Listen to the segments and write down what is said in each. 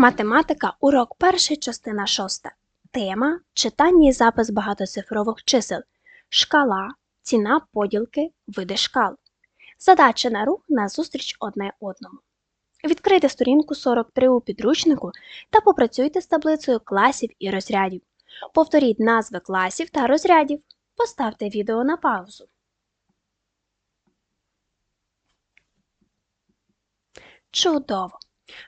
Математика, урок перший, частина шоста. Тема читання і запис багатоцифрових чисел. Шкала, ціна поділки, види шкал. Задача на рух на зустріч одне одному. Відкрийте сторінку 43 у підручнику та попрацюйте з таблицею класів і розрядів. Повторіть назви класів та розрядів. Поставте відео на паузу. Чудово!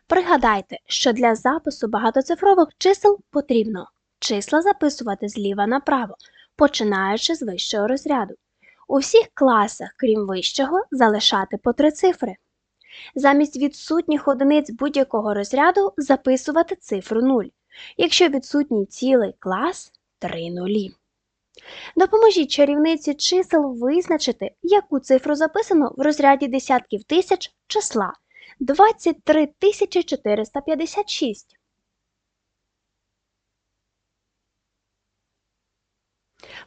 Пригадайте, що для запису багатоцифрових чисел потрібно числа записувати зліва направо, починаючи з вищого розряду. У всіх класах, крім вищого, залишати по три цифри. Замість відсутніх одиниць будь-якого розряду записувати цифру 0. Якщо відсутній цілий клас 3 нулі. Допоможіть чарівниці чисел визначити, яку цифру записано в розряді десятків тисяч числа 23 456.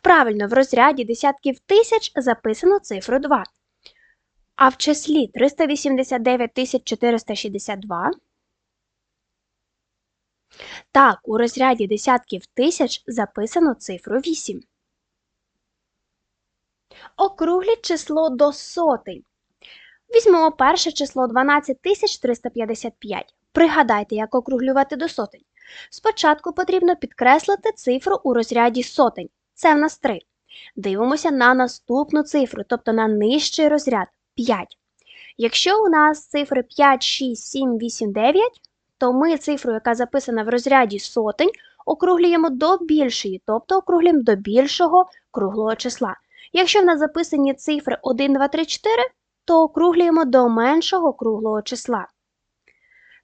Правильно, в розряді десятків тисяч записано цифру 2. А в числі 389 462. Так, у розряді десятків тисяч записано цифру 8. Округліть число до сотень. Візьмемо перше число 12355. Пригадайте, як округлювати до сотень. Спочатку потрібно підкреслити цифру у розряді сотень. Це в нас 3. Дивимося на наступну цифру, тобто на нижчий розряд 5. Якщо у нас цифри 5, 6, 7, 8, 9, то ми цифру, яка записана в розряді сотень, округлюємо до більшої, тобто округлюємо до більшого круглого числа. Якщо в нас записані цифри 1, 2, 3, 4, то округлюємо до меншого круглого числа.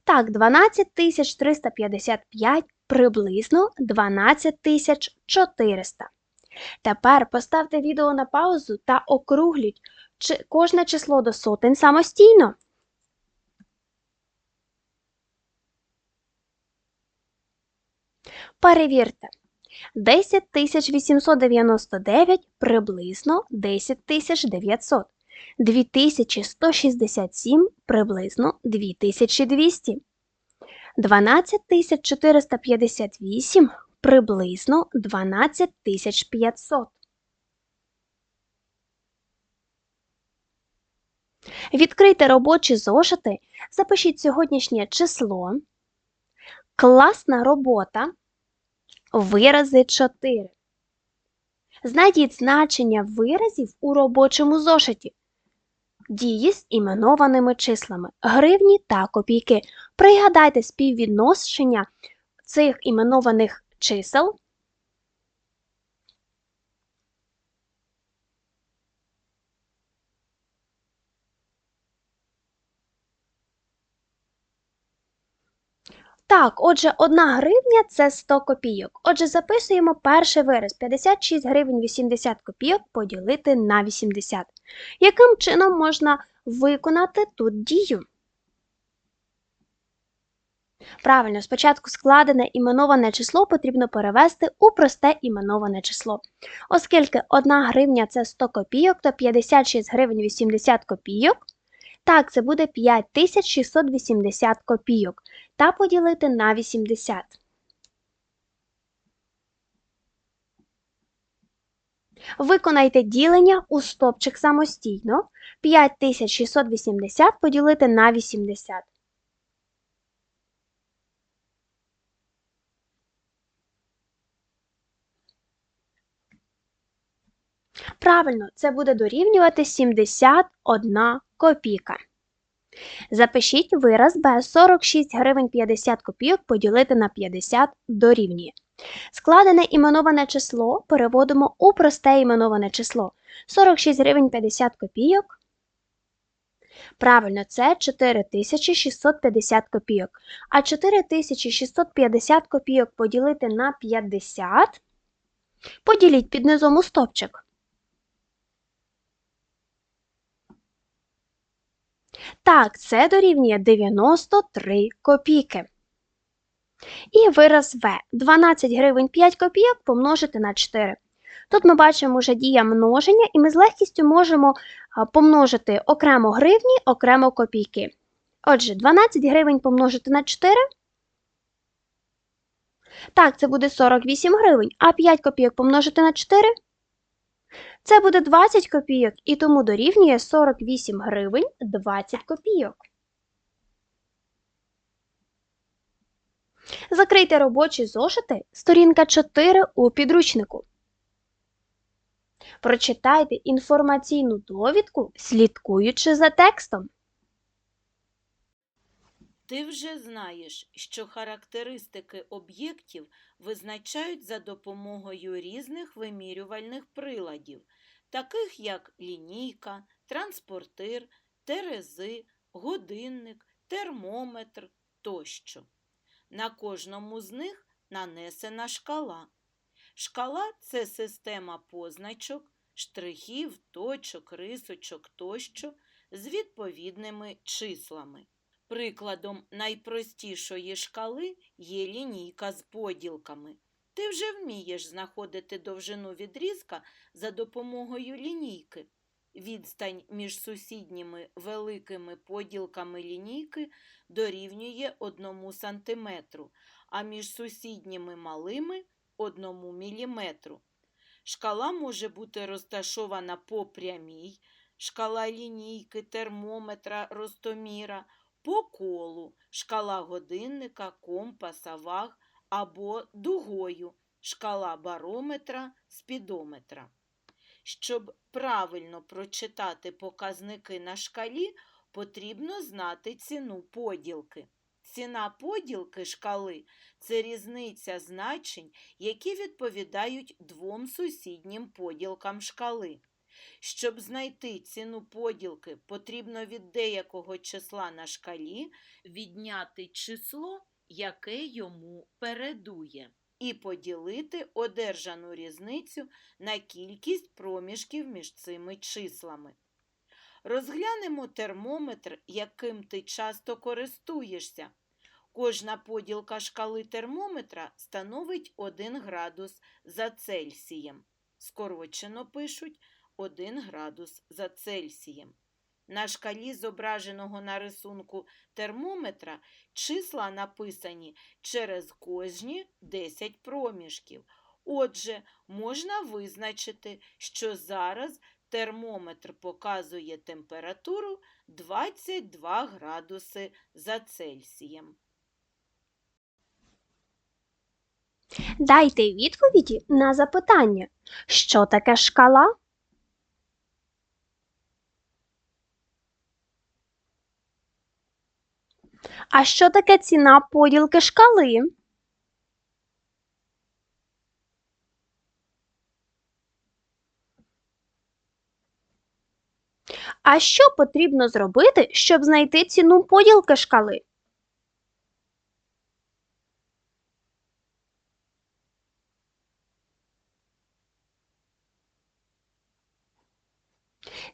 Так, 12355 приблизно 12400. Тепер поставте відео на паузу та округліть кожне число до сотень самостійно. Перевірте. 10899 приблизно 10900. 2167 приблизно 2200. 12458 приблизно 12500. Відкрийте робочі зошити, запишіть сьогоднішнє число, класна робота, вирази 4. Знайдіть значення виразів у робочому зошиті дії з іменованими числами гривні та копійки. Пригадайте співвідношення цих іменованих чисел. Так, отже, 1 гривня це 100 копійок. Отже, записуємо перший вираз 56 гривень 80 копійок поділити на 80. Яким чином можна виконати тут дію? Правильно, спочатку складене іменоване число потрібно перевести у просте іменоване число. Оскільки 1 гривня це 100 копійок, то 56 гривень 80 копійок. Так, це буде 5680 копійок. Та поділити на 80. Виконайте ділення у стопчик самостійно. 5680 поділити на 80. Правильно, це буде дорівнювати 71 копійка. Запишіть вираз Б 46 гривень 50 копійок поділити на 50 дорівнює. Складене іменоване число переводимо у просте іменоване число 46 гривень 50 копійок. Правильно, це 4650 копійок. А 4650 копійок поділити на 50. Поділіть під низом у стопчик. Так, це дорівнює 93 копійки. І вираз В. 12 гривень 5 копійок помножити на 4. Тут ми бачимо вже дія множення, і ми з легкістю можемо помножити окремо гривні, окремо копійки. Отже, 12 гривень помножити на 4 Так, це буде 48 гривень, а 5 копійок помножити на 4? Це буде 20 копійок, і тому дорівнює 48 гривень 20 копійок. Закрийте робочі зошити, сторінка 4 у підручнику. Прочитайте інформаційну довідку, слідкуючи за текстом. Ти вже знаєш, що характеристики об'єктів визначають за допомогою різних вимірювальних приладів, таких як лінійка, транспортир, терези, годинник, термометр тощо. На кожному з них нанесена шкала. Шкала це система позначок, штрихів, точок, рисочок тощо з відповідними числами. Прикладом найпростішої шкали є лінійка з поділками. Ти вже вмієш знаходити довжину відрізка за допомогою лінійки. Відстань між сусідніми великими поділками лінійки дорівнює 1 см, а між сусідніми малими 1 мм. Шкала може бути розташована по прямій, шкала лінійки, термометра, ростоміра, по колу, шкала годинника, компаса, ваг або дугою, шкала барометра, спідометра. Щоб правильно прочитати показники на шкалі, потрібно знати ціну поділки. Ціна поділки шкали це різниця значень, які відповідають двом сусіднім поділкам шкали. Щоб знайти ціну поділки, потрібно від деякого числа на шкалі відняти число, яке йому передує, і поділити одержану різницю на кількість проміжків між цими числами. Розглянемо термометр, яким ти часто користуєшся. Кожна поділка шкали термометра становить 1 градус за Цельсієм. Скорочено пишуть 1 градус за Цельсієм. На шкалі, зображеного на рисунку термометра, числа написані через кожні 10 проміжків. Отже, можна визначити, що зараз термометр показує температуру 22 градуси за Цельсієм. Дайте відповіді на запитання, що таке шкала? А що таке ціна поділки шкали? А що потрібно зробити, щоб знайти ціну поділки шкали?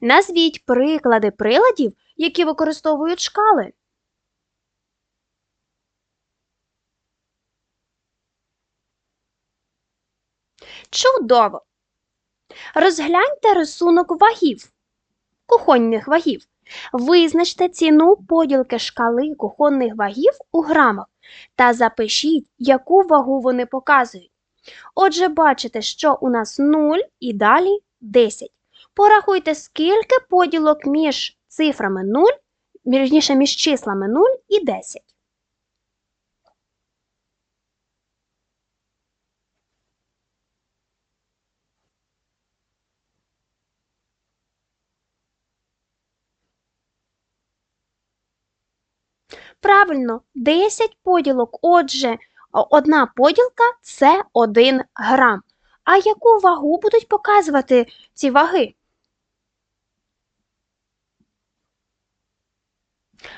Назвіть приклади приладів, які використовують шкали. Чудово! Розгляньте рисунок вагів, кухонних вагів. Визначте ціну поділки шкали кухонних вагів у грамах та запишіть, яку вагу вони показують. Отже, бачите, що у нас 0 і далі 10. Порахуйте, скільки поділок між цифрами 0, вірніше між числами 0 і 10. Правильно, 10 поділок. Отже, одна поділка це 1 грам. А яку вагу будуть показувати ці ваги?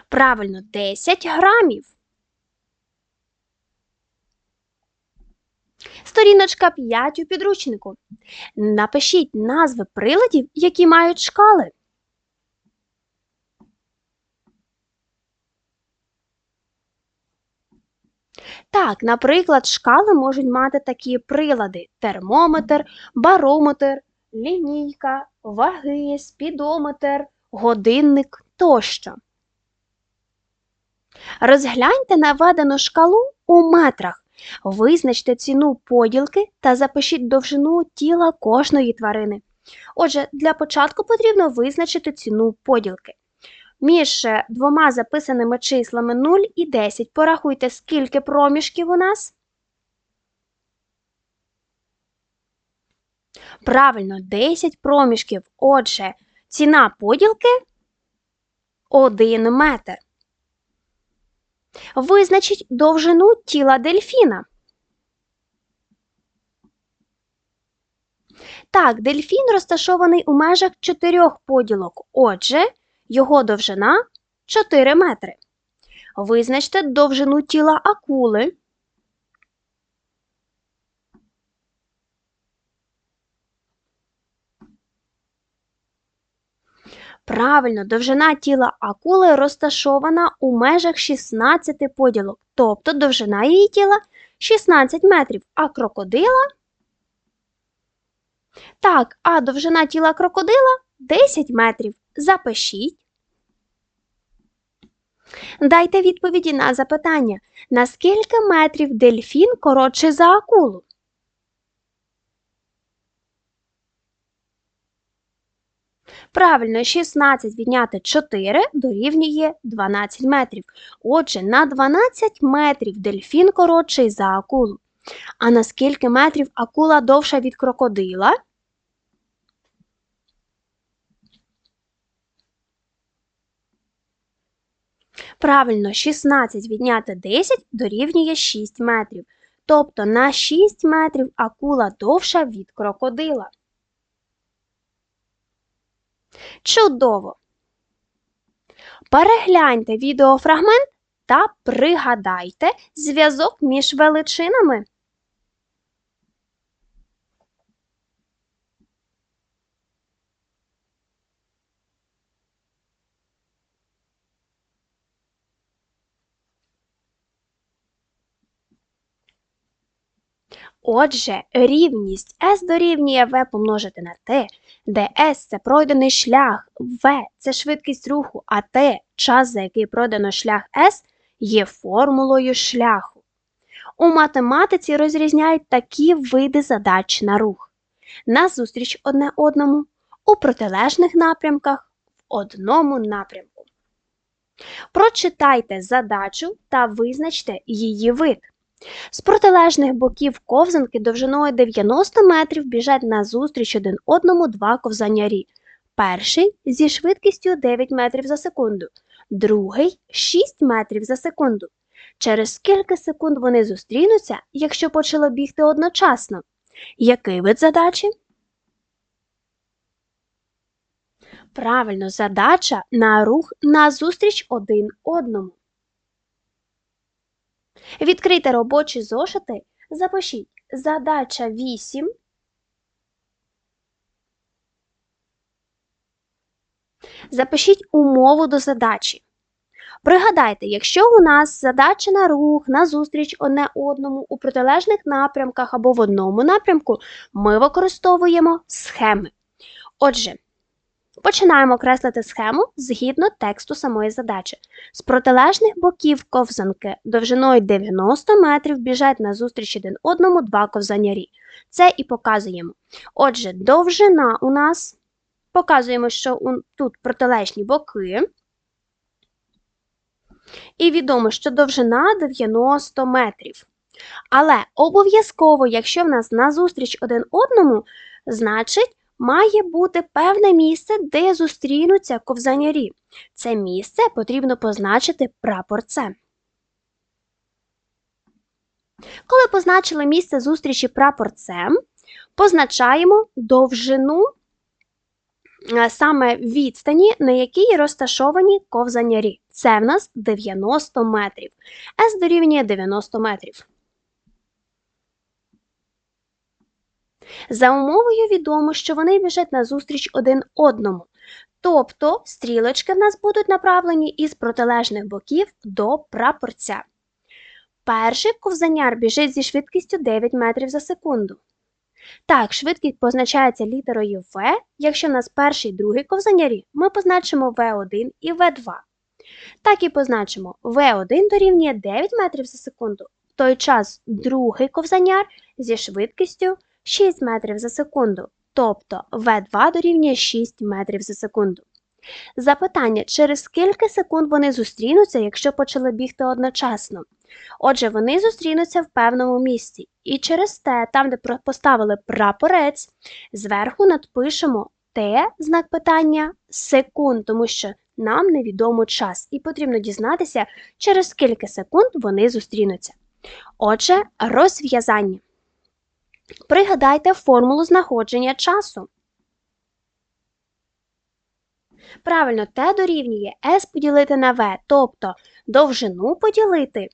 Правильно, 10 грамів. Сторіночка 5 у підручнику. Напишіть назви приладів, які мають шкали. Так, наприклад, шкали можуть мати такі прилади: термометр, барометр, лінійка, ваги, спідометр, годинник тощо. Розгляньте наведену шкалу у метрах Визначте ціну поділки та запишіть довжину тіла кожної тварини. Отже, для початку потрібно визначити ціну поділки. Між е, двома записаними числами 0 і 10 порахуйте, скільки проміжків у нас. Правильно, 10 проміжків. Отже, ціна поділки 1 метр. Визначіть довжину тіла дельфіна. Так, дельфін розташований у межах чотирьох поділок. Отже, його довжина 4 метри. Визначте довжину тіла акули. Правильно, довжина тіла акули розташована у межах 16 поділок, тобто довжина її тіла 16 метрів, а крокодила так, а довжина тіла крокодила 10 метрів. Запишіть. Дайте відповіді на запитання, наскільки метрів дельфін коротший за акулу? Правильно, 16 відняти 4 дорівнює 12 метрів. Отже, на 12 метрів дельфін коротший за акулу. А на скільки метрів акула довша від крокодила? Правильно, 16 відняти 10 дорівнює 6 метрів. Тобто на 6 метрів акула довша від крокодила. Чудово! Перегляньте відеофрагмент та пригадайте зв'язок між величинами. Отже, рівність S дорівнює V помножити на T, де S це пройдений шлях, V це швидкість руху, а T час, за який пройдено шлях S, є формулою шляху. У математиці розрізняють такі види задач на рух. Назустріч одне одному, у протилежних напрямках, в одному напрямку. Прочитайте задачу та визначте її вид. З протилежних боків ковзанки довжиною 90 метрів біжать назустріч один одному два ковзанярі. Перший зі швидкістю 9 метрів за секунду, другий 6 метрів за секунду. Через скільки секунд вони зустрінуться, якщо почало бігти одночасно? Який вид задачі? Правильно, задача на рух назустріч один одному. Відкрийте робочі зошити, запишіть задача 8. Запишіть умову до задачі. Пригадайте, якщо у нас задача на рух, на зустріч одне одному у протилежних напрямках або в одному напрямку, ми використовуємо схеми. Отже, Починаємо креслити схему згідно тексту самої задачі. З протилежних боків ковзанки довжиною 90 метрів біжать назустріч один одному два ковзанярі. Це і показуємо. Отже, довжина у нас показуємо, що тут протилежні боки. І відомо, що довжина 90 метрів. Але обов'язково, якщо в нас назустріч один одному, значить має бути певне місце, де зустрінуться ковзанярі. Це місце потрібно позначити прапорцем. Коли позначили місце зустрічі прапорцем, позначаємо довжину саме відстані, на якій розташовані ковзанярі. Це в нас 90 метрів. С дорівнює 90 метрів. За умовою відомо, що вони біжать назустріч один одному. Тобто стрілочки в нас будуть направлені із протилежних боків до прапорця. Перший ковзаняр біжить зі швидкістю 9 метрів за секунду. Так, швидкість позначається літерою В. Якщо в нас перший і другий ковзанярі, ми позначимо В1 і В2. Так і позначимо В1 дорівнює 9 метрів за секунду, в той час другий ковзаняр зі швидкістю 6 метрів за секунду, тобто В2 дорівнює 6 метрів за секунду. Запитання, через скільки секунд вони зустрінуться, якщо почали бігти одночасно? Отже, вони зустрінуться в певному місці, і через те, там, де поставили прапорець, зверху надпишемо Т, знак питання, секунд, тому що нам невідомо час, і потрібно дізнатися, через скільки секунд вони зустрінуться. Отже, розв'язання. Пригадайте формулу знаходження часу. Правильно, Т дорівнює S поділити на V, тобто довжину поділити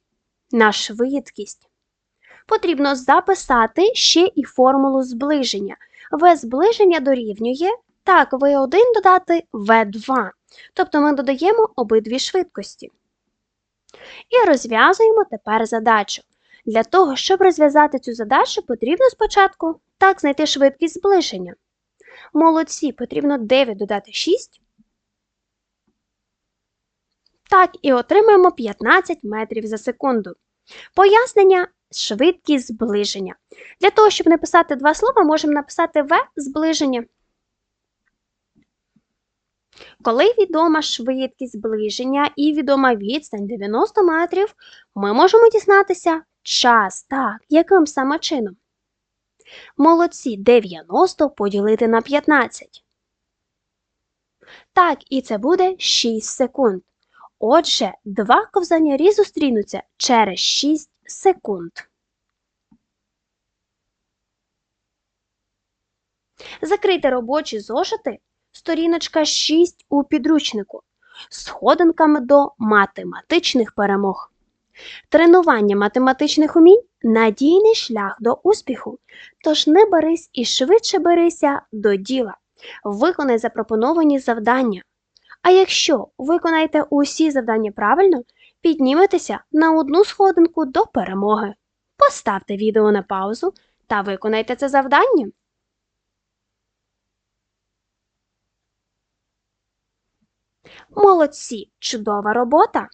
на швидкість. Потрібно записати ще і формулу зближення. В зближення дорівнює так, V1 додати V2. Тобто ми додаємо обидві швидкості. І розв'язуємо тепер задачу. Для того, щоб розв'язати цю задачу, потрібно спочатку так знайти швидкість зближення. Молодці, потрібно 9 додати 6. Так, і отримаємо 15 метрів за секунду. Пояснення швидкість зближення. Для того, щоб написати два слова, можемо написати В зближення. Коли відома швидкість зближення і відома відстань 90 метрів, ми можемо дізнатися час. Так, яким саме чином? Молодці 90 поділити на 15. Так, і це буде 6 секунд. Отже, два ковзанярі зустрінуться через 6 секунд. Закрийте робочі зошити, сторіночка 6 у підручнику, сходинками до математичних перемог. Тренування математичних умінь надійний шлях до успіху. Тож не берись і швидше берися до діла. Виконай запропоновані завдання. А якщо виконаєте усі завдання правильно, підніметеся на одну сходинку до перемоги. Поставте відео на паузу та виконайте це завдання. Молодці! Чудова робота!